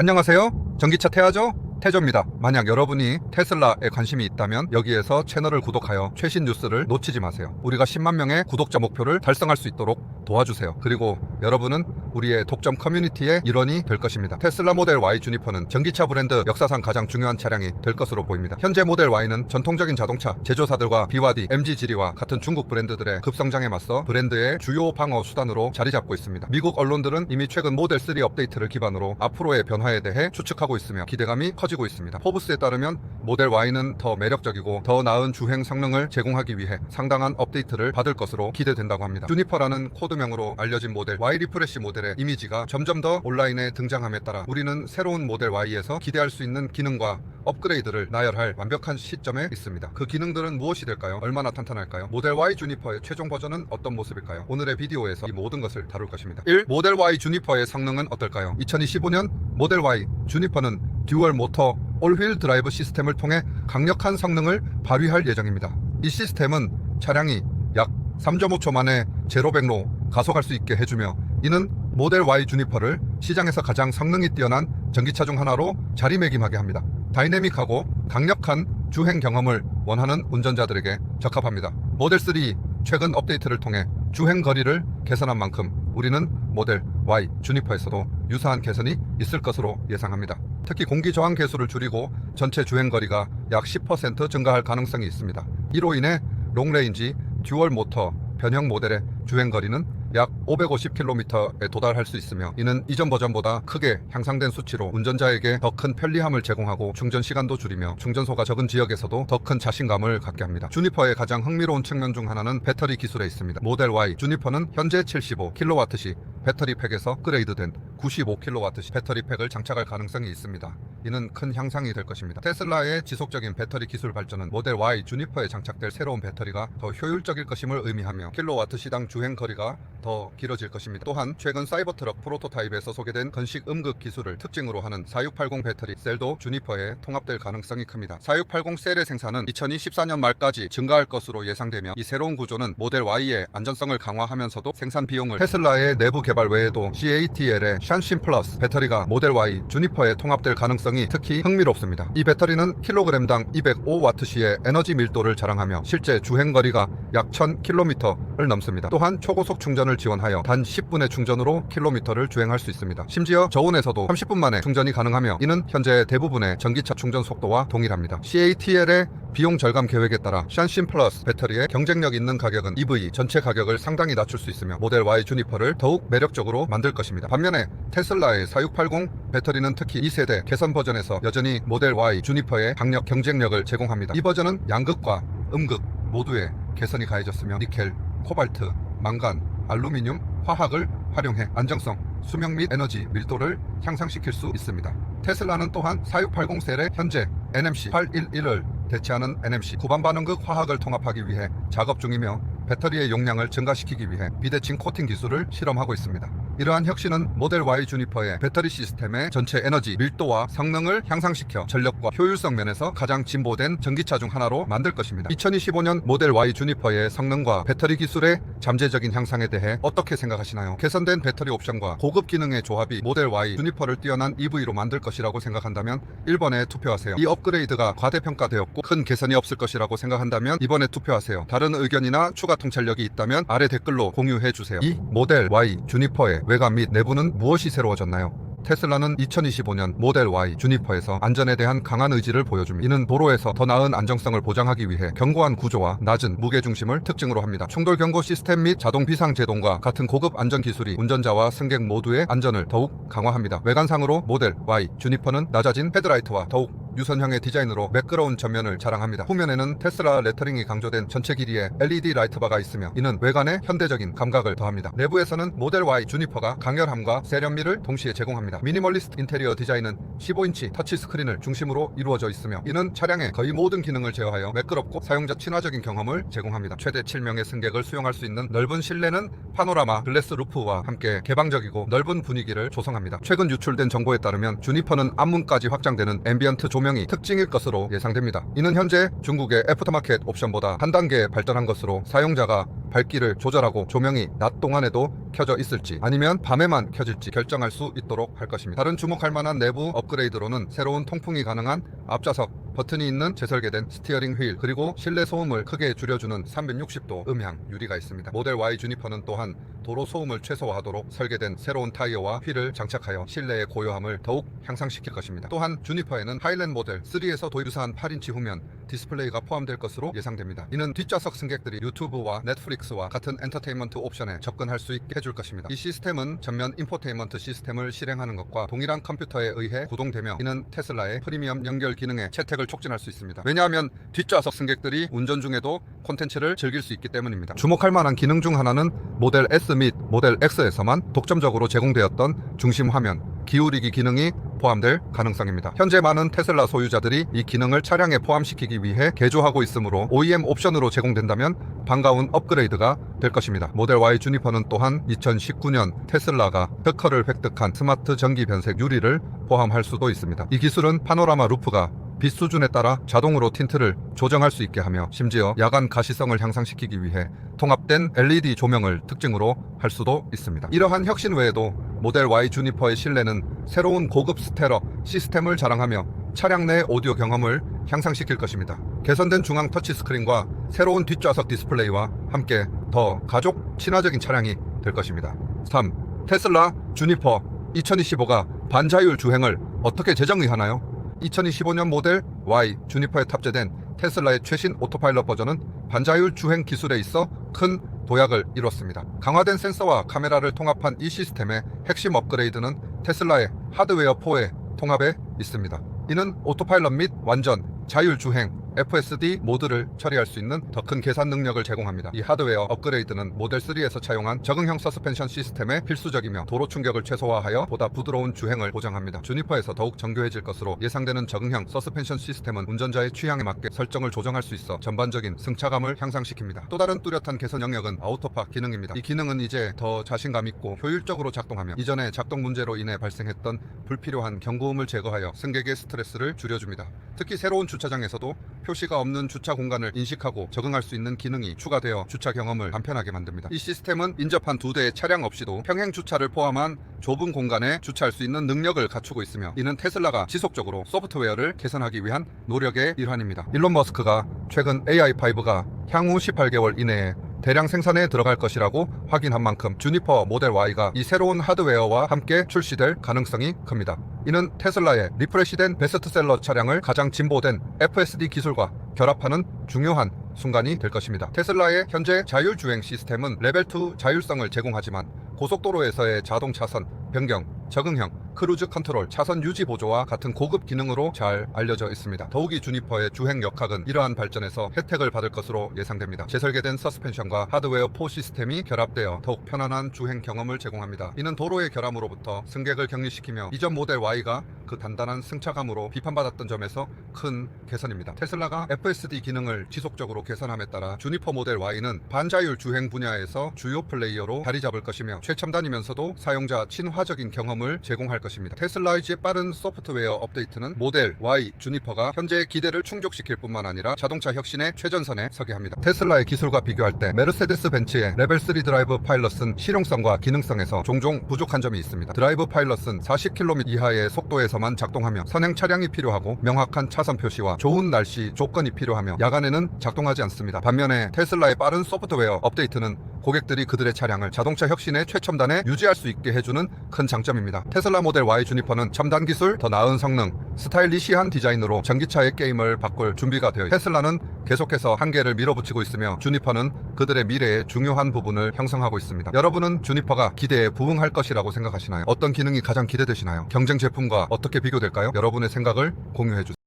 안녕하세요. 전기차 태아죠? 태조입니다. 만약 여러분이 테슬라에 관심이 있다면 여기에서 채널을 구독하여 최신 뉴스를 놓치지 마세요. 우리가 10만 명의 구독자 목표를 달성할 수 있도록 도와주세요. 그리고 여러분은 우리의 독점 커뮤니티의 일원이 될 것입니다. 테슬라 모델 Y 주니퍼는 전기차 브랜드 역사상 가장 중요한 차량이 될 것으로 보입니다. 현재 모델 Y는 전통적인 자동차 제조사들과 BYD, MG 지리와 같은 중국 브랜드들의 급성장에 맞서 브랜드의 주요 방어 수단으로 자리 잡고 있습니다. 미국 언론들은 이미 최근 모델 3 업데이트를 기반으로 앞으로의 변화에 대해 추측하고 있으며 기대감이 커지고 있습니다. 포브스에 따르면 모델 Y는 더 매력적이고 더 나은 주행 성능을 제공하기 위해 상당한 업데이트를 받을 것으로 기대된다고 합니다. 주니퍼라는 코드명으로 알려진 모델 Y 리프레시 모델의 이미지가 점점 더 온라인에 등장함에 따라 우리는 새로운 모델 Y에서 기대할 수 있는 기능과 업그레이드를 나열할 완벽한 시점에 있습니다. 그 기능들은 무엇이 될까요? 얼마나 탄탄할까요? 모델 Y 주니퍼의 최종 버전은 어떤 모습일까요? 오늘의 비디오에서 이 모든 것을 다룰 것입니다. 1. 모델 Y 주니퍼의 성능은 어떨까요? 2025년 모델 Y 주니퍼는 듀얼 모터 올휠 드라이브 시스템을 통해 강력한 성능을 발휘할 예정입니다. 이 시스템은 차량이 약 3.5초 만에 제로 100로 가속할 수 있게 해주며 이는 모델 Y 주니퍼를 시장에서 가장 성능이 뛰어난 전기차 중 하나로 자리매김하게 합니다. 다이내믹하고 강력한 주행 경험을 원하는 운전자들에게 적합합니다. 모델 3 최근 업데이트를 통해 주행 거리를 개선한 만큼 우리는 모델 Y 주니퍼에서도 유사한 개선이 있을 것으로 예상합니다. 특히 공기 저항 개수를 줄이고 전체 주행 거리가 약 10% 증가할 가능성이 있습니다. 이로 인해 롱레인지 듀얼 모터 변형 모델의 주행 거리는 약 550km에 도달할 수 있으며 이는 이전 버전보다 크게 향상된 수치로 운전자에게 더 큰 편리함을 제공하고 충전 시간도 줄이며 충전소가 적은 지역에서도 더 큰 자신감을 갖게 합니다. 주니퍼의 가장 흥미로운 측면 중 하나는 배터리 기술에 있습니다. 모델 Y 주니퍼는 현재 75kW시 배터리 팩에서 업그레이드된 95kW시 배터리 팩을 장착할 가능성이 있습니다. 이는 큰 향상이 될 것입니다. 테슬라의 지속적인 배터리 기술 발전은 모델 Y 주니퍼에 장착될 새로운 배터리가 더 효율적일 것임을 의미하며 킬로와트 시당 주행 거리가 더 길어질 것입니다. 또한 최근 사이버트럭 프로토타입에서 소개된 건식 음극 기술을 특징으로 하는 4680 배터리 셀도 주니퍼에 통합될 가능성이 큽니다. 4680 셀의 생산은 2024년 말까지 증가할 것으로 예상되며 이 새로운 구조는 모델 Y의 안전성을 강화하면서도 생산 비용을 테슬라의 내부 개발 외에도 CATL의 샨신 플러스 배터리가 모델 Y 주니퍼에 통합될 가능성이 특히 흥미롭습니다. 이 배터리는 킬로그램당 205와트시의 에너지 밀도를 자랑하며 실제 주행 거리가 약 1000km를 넘습니다. 또한 초고속 충전을 지원하여 단 10분의 충전으로 킬로미터를 주행할 수 있습니다. 심지어 저온에서도 30분 만에 충전이 가능하며 이는 현재 대부분의 전기차 충전 속도와 동일합니다. CATL의 비용 절감 계획에 따라 샨신 플러스 배터리의 경쟁력 있는 가격은 EV 전체 가격을 상당히 낮출 수 있으며 모델 Y 주니퍼를 더욱 매력적으로 만들 것입니다. 반면에 테슬라의 4680 배터리는 특히 2세대 개선 버전에서 여전히 모델 Y 주니퍼의 강력 경쟁력을 제공합니다. 이 버전은 양극과 음극 모두에 개선이 가해졌으며 니켈, 코발트, 망간, 알루미늄, 화학을 활용해 안정성, 수명 및 에너지 밀도를 향상시킬 수 있습니다. 테슬라는 또한 4680 셀의 현재 NMC 811을 대체하는 NMC 구반 반응극 화학을 통합하기 위해 작업 중이며 배터리의 용량을 증가시키기 위해 비대칭 코팅 기술을 실험하고 있습니다. 이러한 혁신은 모델 Y 주니퍼의 배터리 시스템의 전체 에너지 밀도와 성능을 향상시켜 전력과 효율성 면에서 가장 진보된 전기차 중 하나로 만들 것입니다. 2025년 모델 Y 주니퍼의 성능과 배터리 기술의 잠재적인 향상에 대해 어떻게 생각하시나요? 개선된 배터리 옵션과 고급 기능의 조합이 모델 Y 주니퍼를 뛰어난 EV로 만들 것이라고 생각한다면 1번에 투표하세요. 이 업그레이드가 과대평가되었고 큰 개선이 없을 것이라고 생각한다면 2번에 투표하세요. 다른 의견이나 추가 통찰력이 있다면 아래 댓글로 공유해 주세요. 이 모델 Y 주니퍼의 외관 및 내부는 무엇이 새로워졌나요? 테슬라는 2025년 모델 Y 주니퍼에서 안전에 대한 강한 의지를 보여줍니다. 이는 도로에서 더 나은 안정성을 보장하기 위해 견고한 구조와 낮은 무게 중심을 특징으로 합니다. 충돌 경고 시스템 및 자동 비상 제동과 같은 고급 안전 기술이 운전자와 승객 모두의 안전을 더욱 강화합니다. 외관상으로 모델 Y 주니퍼는 낮아진 헤드라이트와 더욱 유선형의 디자인으로 매끄러운 전면을 자랑합니다. 후면에는 테슬라 레터링이 강조된 전체 길이의 LED 라이트바가 있으며 이는 외관에 현대적인 감각을 더합니다. 내부에서는 모델 Y 주니퍼가 강렬함과 세련미를 동시에 제공합니다. 미니멀리스트 인테리어 디자인은 15인치 터치 스크린을 중심으로 이루어져 있으며 이는 차량의 거의 모든 기능을 제어하여 매끄럽고 사용자 친화적인 경험을 제공합니다. 최대 7명의 승객을 수용할 수 있는 넓은 실내는 파노라마 글래스 루프와 함께 개방적이고 넓은 분위기를 조성합니다. 최근 유출된 정보에 따르면 주니퍼는 앞문까지 확장되는 앰비언트 조 명이 특징일 것으로 예상됩니다. 이는 현재 중국의 애프터마켓 옵션보다 한 단계 발전한 것으로 사용자가 밝기를 조절하고 조명이 낮 동안에도 켜져 있을지 아니면 밤에만 켜질지 결정할 수 있도록 할 것입니다. 다른 주목할 만한 내부 업그레이드로는 새로운 통풍이 가능한 앞좌석 버튼이 있는 재설계된 스티어링 휠 그리고 실내 소음을 크게 줄여주는 360도 음향 유리가 있습니다. 모델 Y 주니퍼는 또한 도로 소음을 최소화하도록 설계된 새로운 타이어와 휠을 장착하여 실내의 고요함을 더욱 향상시킬 것입니다. 또한 주니퍼에는 하일랜드 모델 3에서 도입 유사한 8인치 후면 디스플레이가 포함될 것으로 예상됩니다. 이는 뒷좌석 승객들이 유튜브와 넷플릭스 와 같은 엔터테인먼트 옵션에 접근할 수 있게 해줄 것입니다. 이 시스템은 전면 인포테인먼트 시스템을 실행하는 것과 동일한 컴퓨터에 의해 구동되며 이는 테슬라의 프리미엄 연결 기능의 채택을 촉진할 수 있습니다. 왜냐하면 뒷좌석 승객들이 운전 중에도 콘텐츠를 즐길 수 있기 때문입니다. 주목할 만한 기능 중 하나는 모델 S 및 모델 X에서만 독점적으로 제공되었던 중심 화면, 기울이기 기능이 포함될 가능성입니다. 현재 많은 테슬라 소유자들이 이 기능을 차량에 포함시키기 위해 개조하고 있으므로 OEM 옵션으로 제공된다면 반가운 업그레이드가 될 것입니다. 모델 Y 주니퍼는 또한 2019년 테슬라가 특허를 획득한 스마트 전기 변색 유리를 포함할 수도 있습니다. 이 기술은 파노라마 루프가 빛 수준에 따라 자동으로 틴트를 조정할 수 있게 하며 심지어 야간 가시성을 향상시키기 위해 통합된 LED 조명을 특징으로 할 수도 있습니다. 이러한 혁신 외에도 모델 Y 주니퍼의 실내는 새로운 고급 스테러 시스템을 자랑하며 차량 내 오디오 경험을 향상시킬 것입니다. 개선된 중앙 터치 스크린과 새로운 뒷좌석 디스플레이와 함께 더 가족 친화적인 차량이 될 것입니다. 3. 테슬라 주니퍼 2025가 반자율 주행을 어떻게 재정의하나요? 2025년 모델 Y 주니퍼에 탑재된 테슬라의 최신 오토파일럿 버전은 반자율 주행 기술에 있어 큰 도약을 이뤘습니다. 강화된 센서와 카메라를 통합한 이 시스템의 핵심 업그레이드는 테슬라의 하드웨어 4의 통합에 있습니다. 이는 오토파일럿 및 완전 자율 주행 FSD 모드를 처리할 수 있는 더 큰 계산 능력을 제공합니다. 이 하드웨어 업그레이드는 모델 3에서 차용한 적응형 서스펜션 시스템의 필수적이며 도로 충격을 최소화하여 보다 부드러운 주행을 보장합니다. 주니퍼에서 더욱 정교해질 것으로 예상되는 적응형 서스펜션 시스템은 운전자의 취향에 맞게 설정을 조정할 수 있어 전반적인 승차감을 향상시킵니다. 또 다른 뚜렷한 개선 영역은 아우토파 기능입니다. 이 기능은 이제 더 자신감 있고 효율적으로 작동하며 이전에 작동 문제로 인해 발생했던 불필요한 경고음을 제거하여 승객의 스트레스를 줄여줍니다. 특히 새로운 주차장에서도 표시가 없는 주차 공간을 인식하고 적응할 수 있는 기능이 추가되어 주차 경험을 간편하게 만듭니다. 이 시스템은 인접한 두 대의 차량 없이도 평행 주차를 포함한 좁은 공간에 주차할 수 있는 능력을 갖추고 있으며 이는 테슬라가 지속적으로 소프트웨어를 개선하기 위한 노력의 일환입니다. 일론 머스크가 최근 AI5가 향후 18개월 이내에 대량 생산에 들어갈 것이라고 확인한 만큼 주니퍼 모델 Y가 이 새로운 하드웨어와 함께 출시될 가능성이 큽니다. 이는 테슬라의 리프레시된 베스트셀러 차량을 가장 진보된 FSD 기술과 결합하는 중요한 순간이 될 것입니다. 테슬라의 현재 자율주행 시스템은 레벨 2 자율성을 제공하지만 고속도로에서의 자동 차선, 변경, 적응형, 크루즈 컨트롤, 차선 유지 보조와 같은 고급 기능으로 잘 알려져 있습니다. 더욱이 주니퍼의 주행 역학은 이러한 발전에서 혜택을 받을 것으로 예상됩니다. 재설계된 서스펜션과 하드웨어 4 시스템이 결합되어 더욱 편안한 주행 경험을 제공합니다. 이는 도로의 결함으로부터 승객을 격리시키며 이전 모델 Y가 그 단단한 승차감으로 비판받았던 점에서 큰 개선입니다. 테슬라가 FSD 기능을 지속적으로 개선함에 따라 주니퍼 모델 Y는 반자율 주행 분야에서 주요 플레이어로 자리 잡을 것이며 최첨단이면서도 사용자 친화적인 경험을 제공할 것입니다. 테슬라의 빠른 소프트웨어 업데이트는 모델 Y 주니퍼가 현재의 기대를 충족시킬 뿐만 아니라 자동차 혁신의 최전선에 서게 합니다. 테슬라의 기술과 비교할 때 메르세데스 벤츠의 레벨 3 드라이브 파일럿은 실용성과 기능성에서 종종 부족한 점이 있습니다. 드라이브 파일럿은 40km 이하의 속도에서만 작동하며 선행 차량이 필요하고 명확한 차선 표시와 좋은 날씨 조건이 필요하며 야간에는 작동하지 않습니다. 반면에 테슬라의 빠른 소프트웨어 업데이트는 고객들이 그들의 차량을 자동차 혁신의 최첨단에 유지할 수 있게 해주는 큰 장점입니다. 테슬라 모델 Y 주니퍼는 첨단 기술, 더 나은 성능, 스타일리시한 디자인으로 전기차의 게임을 바꿀 준비가 되어 테슬라는 계속해서 한계를 밀어붙이고 있으며 주니퍼는 그들의 미래의 중요한 부분을 형성하고 있습니다. 여러분은 주니퍼가 기대에 부응할 것이라고 생각하시나요? 어떤 기능이 가장 기대되시나요? 경쟁 제품과 어떻게 비교될까요? 여러분의 생각을 공유해 주세요.